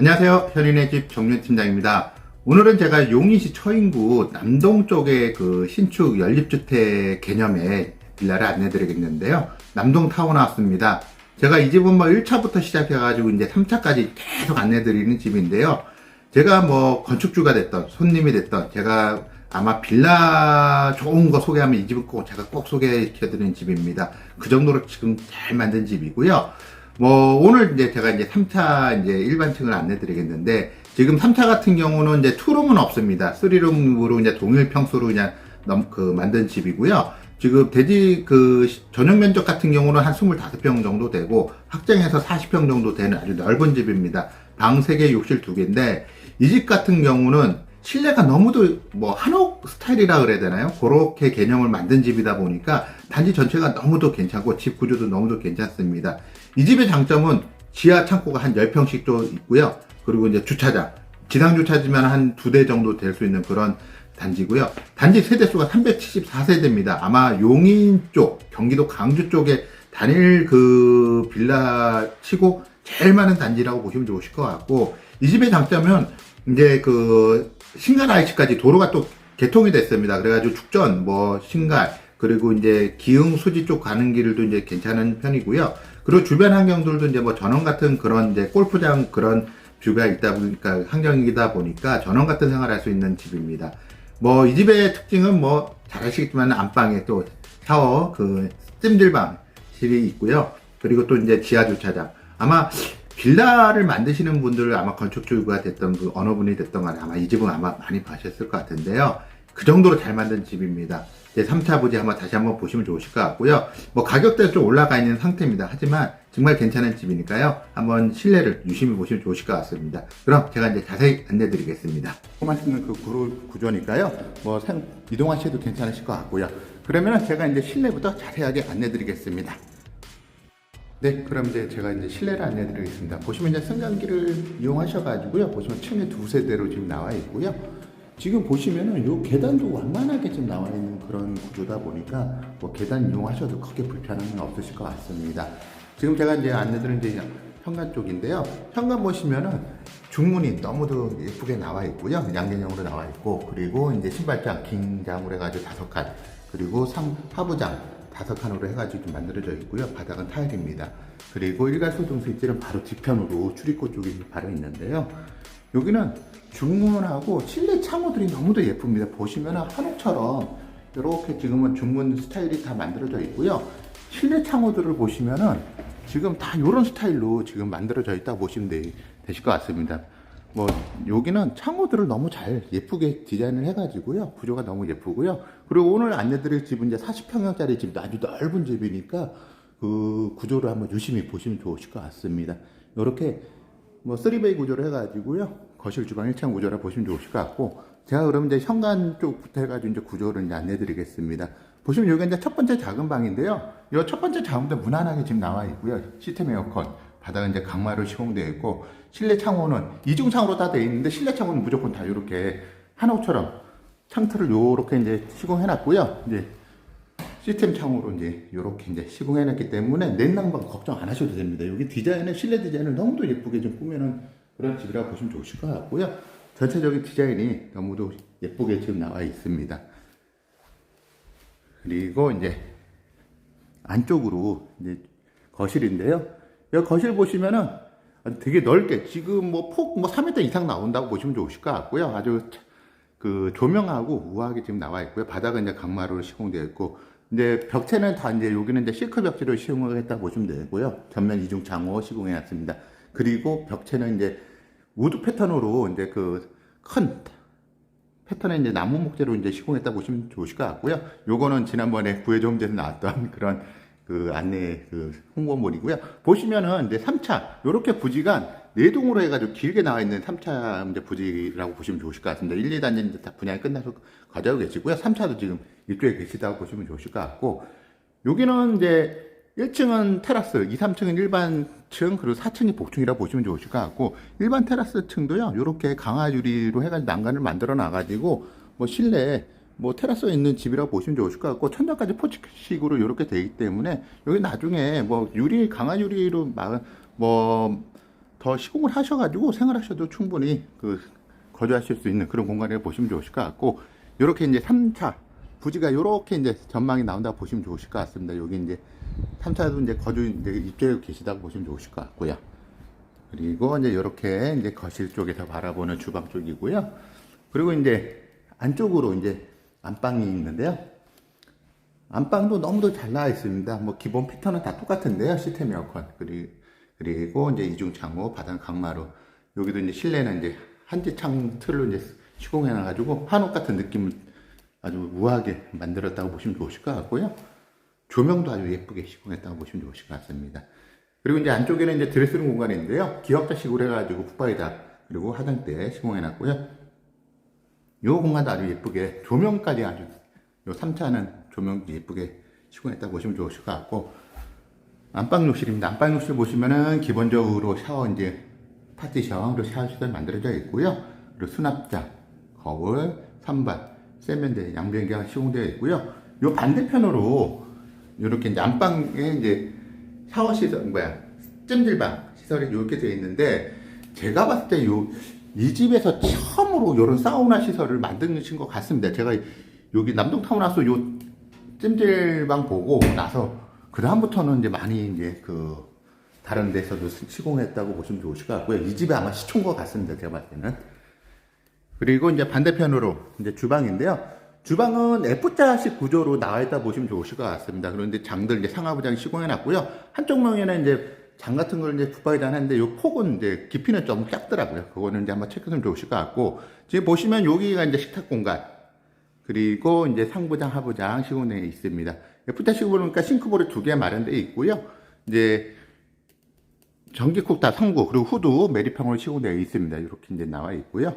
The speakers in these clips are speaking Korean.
안녕하세요. 현인의 집 정윤팀장입니다. 오늘은 제가 용인시 처인구 남동 쪽의 그 신축 연립주택 개념의 빌라를 안내 드리겠는데요. 남동 타워 나왔습니다. 제가 이 집은 뭐 1차부터 시작해가지고 이제 3차까지 계속 안내 드리는 집인데요. 제가 뭐 건축주가 됐던, 손님이 됐던, 제가 아마 빌라 좋은 거 소개하면 이 집은 꼭 제가 꼭 소개시켜드리는 집입니다. 그 정도로 지금 잘 만든 집이고요. 뭐 오늘 이제 제가 이제 3차 이제 일반층을 안내 드리겠는데 지금 3차 같은 경우는 이제 투룸은 없습니다. 3룸으로 이제 동일 평수로 그냥 넘, 그 만든 집이고요. 지금 대지 그 시- 전용 면적 같은 경우는 한 25평 정도 되고 확장해서 40평 정도 되는 아주 넓은 집입니다. 방 3개, 욕실 2개인데 이 집 같은 경우는 실내가 너무도 뭐 한옥 스타일이라 그래야 되나요? 그렇게 개념을 만든 집이다 보니까 단지 전체가 너무도 괜찮고 집 구조도 너무도 괜찮습니다. 이 집의 장점은 지하 창고가 한 10평씩 또 있고요. 그리고 이제 주차장. 지상 주차지만 한 두 대 정도 될 수 있는 그런 단지고요. 단지 세대수가 374세대입니다. 아마 용인 쪽, 경기도 강주 쪽에 단일 그 빌라 치고 제일 많은 단지라고 보시면 좋으실 것 같고 이 집의 장점은 이제 그 신갈 IC까지 도로가 또 개통이 됐습니다. 그래가지고 축전, 뭐 신갈 그리고 이제 기흥 수지 쪽 가는 길도 이제 괜찮은 편이고요. 그리고 주변 환경들도 이제 뭐 전원 같은 그런 이제 골프장 그런 뷰가 있다 보니까 환경이다 보니까 전원 같은 생활을 할수 있는 집입니다. 뭐 이 집의 특징은 뭐 잘 아시겠지만 안방에 또 샤워 그 찜질방실이 있고요. 그리고 또 이제 지하 주차장. 아마 빌라를 만드시는 분들 아마 건축주가 됐던 그 어느 분이 됐던 간에 아마 이 집은 아마 많이 봐셨을 것 같은데요. 그 정도로 잘 만든 집입니다. 제 3차 부지 한번 다시 한번 보시면 좋으실 것 같고요. 뭐 가격대가 좀 올라가 있는 상태입니다. 하지만 정말 괜찮은 집이니까요. 한번 실내를 유심히 보시면 좋으실 것 같습니다. 그럼 제가 이제 자세히 안내 드리겠습니다. 맛있는 그 구조, 구조니까요. 뭐 생, 이동하셔도 괜찮으실 것 같고요. 그러면 제가 이제 실내부터 자세하게 안내 드리겠습니다. 네, 그럼 이제 제가 이제 실내를 안내 드리겠습니다. 보시면 이제 승강기를 이용하셔가지고요. 보시면 층에 두 세대로 지금 나와 있고요. 지금 보시면은 요 계단도 완만하게 지금 나와 있는 그런 구조다 보니까 뭐 계단 이용하셔도 크게 불편함은 없으실 것 같습니다. 지금 제가 이제 안내드린 이제 현관 쪽인데요. 현관 보시면은 중문이 너무도 예쁘게 나와 있고요. 양변형으로 나와 있고 그리고 이제 신발장 긴 장으로 해가지고 다섯 칸 그리고 상 하부장 다섯 칸으로 해가지고 좀 만들어져 있고요. 바닥은 타일입니다. 그리고 일괄소등 스위치는 바로 뒤편으로 출입구 쪽에 바로 있는데요. 여기는 중문하고 실내 창호들이 너무도 예쁩니다. 보시면 한옥처럼 이렇게 지금은 중문 스타일이 다 만들어져 있고요. 실내 창호들을 보시면은 지금 다 이런 스타일로 지금 만들어져 있다고 보시면 되, 되실 것 같습니다. 뭐 여기는 창호들을 너무 잘 예쁘게 디자인을 해가지고요 구조가 너무 예쁘고요 그리고 오늘 안내드릴 집은 이제 40평형짜리 집 아주 넓은 집이니까 그 구조를 한번 유심히 보시면 좋으실 것 같습니다 이렇게 뭐 3베이 구조로 해가지고요. 거실 주방 1창 구조라 보시면 좋으실 것 같고 제가 그러면 이제 현관 쪽부터 해가지고 이제 구조를 이제 안내 드리겠습니다. 보시면 여기 이제 첫 번째 작은 방인데요. 이 첫 번째 작은 방 무난하게 지금 나와 있고요. 시스템 에어컨 바닥은 이제 강마루 시공되어 있고 실내 창호는 이중 창으로 다 되어 있는데 실내 창호는 무조건 다 이렇게 한옥처럼 창틀을 요렇게 이제 시공해 놨고요. 이제 시스템 창호로 이제 요렇게 이제 시공해 놨기 때문에 냉난방 걱정 안 하셔도 됩니다. 여기 디자인은 실내 디자인을 너무도 예쁘게 좀 꾸며놓은 그런 집이라고 보시면 좋으실 것 같고요. 전체적인 디자인이 너무도 예쁘게 지금 나와 있습니다. 그리고 이제 안쪽으로 이제 거실인데요. 여기 거실 보시면은 되게 넓게 지금 뭐 폭뭐 3m 이상 나온다고 보시면 좋으실 것 같고요. 아주 그 조명하고 우아하게 지금 나와 있고요. 바닥은 이제 강마루로 시공되어 있고 이제 벽체는 다 이제 여기는 이제 실크 벽지로 시공을 했다 보시면 되고요. 전면 이중 장호 시공해 놨습니다. 그리고 벽체는 이제 우드 패턴으로 이제 그 큰 패턴에 이제 나무 목재로 이제 시공했다 보시면 좋으실 것 같고요. 요거는 지난번에 구해좀전에 나왔던 그런 그 안내 그 홍보물이고요. 보시면은 이제 3차 요렇게 부지가 네 동으로 해가지고 길게 나와 있는 3차 이제 부지라고 보시면 좋으실 것 같습니다. 1, 2단지는 이제 다 분양이 끝나서 가지고 계시고요. 3차도 지금 이쪽에 계시다고 보시면 좋으실 것 같고 여기는 이제 1층은 테라스, 2, 3층은 일반층, 그리고 4층이 복층이라고 보시면 좋으실 것 같고, 일반 테라스 층도요, 이렇게 강화 유리로 해가지고 난간을 만들어 놔가지고, 뭐 실내에 뭐 테라스에 있는 집이라고 보시면 좋으실 것 같고, 천장까지 포치식으로 이렇게 되기 때문에, 여기 나중에 뭐 유리, 강화 유리로 막, 뭐, 더 시공을 하셔가지고 생활하셔도 충분히 그 거주하실 수 있는 그런 공간을 보시면 좋으실 것 같고 이렇게 이제 3차 부지가 이렇게 이제 전망이 나온다고 보시면 좋으실 것 같습니다. 여기 이제 3차도 이제 거주 이제 입주해 계시다고 보시면 좋으실 것 같고요. 그리고 이제 이렇게 이제 거실 쪽에서 바라보는 주방 쪽이고요. 그리고 이제 안쪽으로 이제 안방이 있는데요. 안방도 너무도 잘 나와 있습니다. 뭐 기본 패턴은 다 똑같은데요. 시스템 에어컨 그리고 그리고 이제 이중 창호, 바닥 강마루. 여기도 이제 실내는 이제 한지창 틀로 이제 시공해 놔가지고 한옥 같은 느낌을 아주 우아하게 만들었다고 보시면 좋으실 것 같고요. 조명도 아주 예쁘게 시공했다고 보시면 좋으실 것 같습니다. 그리고 이제 안쪽에는 이제 드레스룸 공간이 있는데요. 기역자식으로 해가지고 붙박이다 그리고 화장대 시공해 놨고요. 요 공간도 아주 예쁘게 조명까지 아주 요 3차는 조명 예쁘게 시공했다고 보시면 좋으실 것 같고 안방 욕실입니다. 안방 욕실 보시면은 기본적으로 샤워 이제 파티션 그리고 샤워 시설 만들어져 있고요. 그리고 수납장, 거울, 선반, 세면대, 양변기가 시공되어 있고요. 요 반대편으로 이렇게 이제 안방에 이제 샤워 시설 뭐야 찜질방 시설이 이렇게 되어 있는데 제가 봤을 때 요 이 집에서 처음으로 이런 사우나 시설을 만드신 것 같습니다. 제가 여기 남동 타운하우스 요 찜질방 보고 나서 그 다음부터는 이제 많이 이제 그 다른 데서도 시공했다고 보시면 좋으실 것 같고요. 이 집에 아마 시초인 것 같습니다. 제가 봤을 때는. 그리고 이제 반대편으로 이제 주방인데요. 주방은 F자식 구조로 나와 있다 보시면 좋으실 것 같습니다. 그런데 장들 이제 상하부장 시공해 놨고요. 한쪽 면에는 이제 장 같은 걸 이제 붙박이다 하는데 요 폭은 이제 깊이는 좀 작더라고요. 그거는 이제 한번 체크하면 좋으실 것 같고 지금 보시면 여기가 이제 식탁 공간 그리고 이제 상부장 하부장 시공되어 있습니다. F자식으로 보니까 싱크볼이 두 개 마련되어 있고요. 이제 전기쿡 다 성구 그리고 후드 매립형으로 시공되어 있습니다. 이렇게 이제 나와 있고요.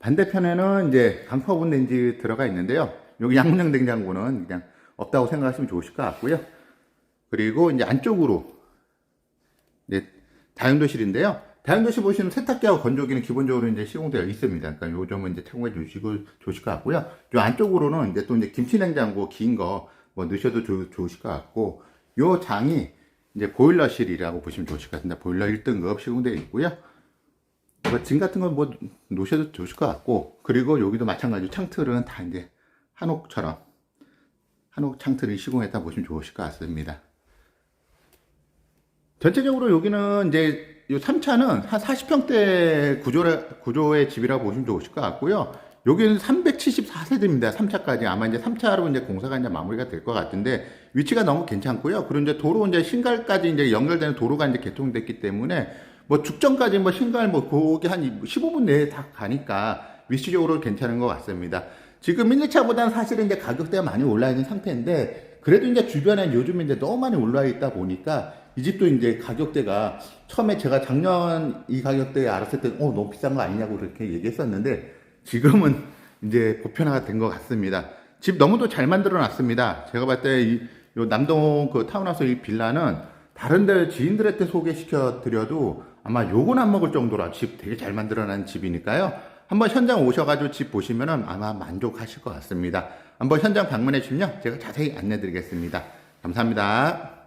반대편에는 이제 강파 오븐 렌지 들어가 있는데요. 여기 양문형 냉장고는 그냥 없다고 생각하시면 좋으실 것 같고요. 그리고 이제 안쪽으로 이제 다용도실인데요. 다용도실 보시면 세탁기하고 건조기는 기본적으로 이제 시공되어 있습니다. 그러니까 요 점은 이제 참고해 주시고 좋으실 것 같고요. 요 안쪽으로는 이제 또 이제 김치 냉장고 긴 거 뭐 넣으셔도 좋, 좋으실 것 같고 요 장이 이제 보일러실이라고 보시면 좋으실 것 같습니다. 보일러 1등급 시공되어 있고요. 뭐, 짐 같은 건 뭐, 놓으셔도 좋으실 것 같고, 그리고 여기도 마찬가지로 창틀은 다 이제 한옥처럼, 한옥 창틀을 시공했다 보시면 좋으실 것 같습니다. 전체적으로 여기는 이제 이 3차는 한 40평대 구조라, 구조의 집이라고 보시면 좋으실 것 같고요. 여기는 374세대입니다. 3차까지. 아마 이제 3차로 이제 공사가 이제 마무리가 될 것 같은데, 위치가 너무 괜찮고요. 그리고 이제 도로 이제 신갈까지 이제 연결되는 도로가 이제 개통됐기 때문에, 뭐 죽전까지 뭐 신갈 뭐 거기 한 15분 내에 다 가니까 위치적으로 괜찮은 것 같습니다. 지금 1, 2차보다는 사실은 이제 가격대가 많이 올라 있는 상태인데, 그래도 이제 주변에 요즘 이제 너무 많이 올라 있다 보니까, 이 집도 이제 가격대가 처음에 제가 작년 이 가격대에 알았을 때, 어, 너무 비싼 거 아니냐고 그렇게 얘기했었는데, 지금은 이제 보편화가 된 것 같습니다. 집 너무도 잘 만들어 놨습니다. 제가 봤을 때, 이, 요 남동 그 타운하우스 이 빌라는 다른 데 지인들한테 소개시켜 드려도 아마 욕은 안 먹을 정도로 집 되게 잘 만들어 놨는 집이니까요. 한번 현장 오셔가지고 집 보시면은 아마 만족하실 것 같습니다. 한번 현장 방문해 주시면 제가 자세히 안내 드리겠습니다. 감사합니다.